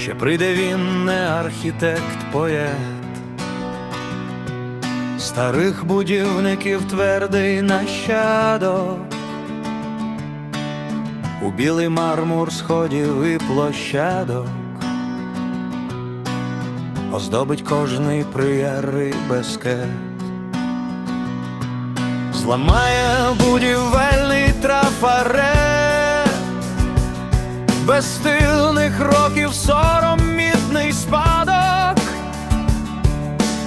Ще прийде він не архітект, поет, старих будівників твердий нащадок, у білий мармур сходів і площадок, оздобить кожний приєр і безкет, зламає будівельний трафарет, безстильних років сором мідний спадок,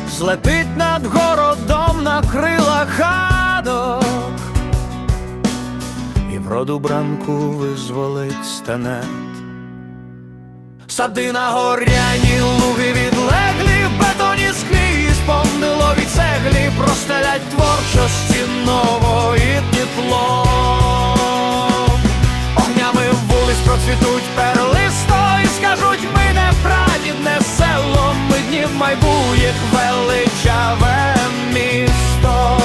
злетить над городом на крилах хадок, і вроду бранку визволить стане. Сади на горяні луги відлеглі, бетоні склі, спомнило від цеглі, простелять творчості нової тепло. Огнями вулиць процвітуть перлисто майбутніх величаве місто.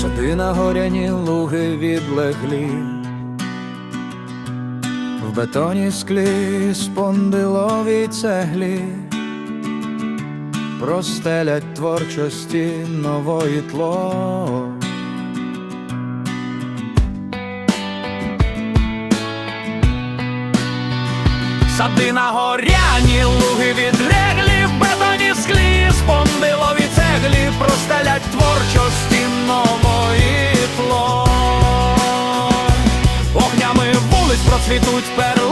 Сади на горяні луги відлеглі, в бетоні склі спондилові цеглі, простелять творчості нової тло. Сади на горяні луги відлеглі, в бетоні склі, спондилові цеглі, простелять творчості нової тло. Огнями вулиць процвітуть перлисто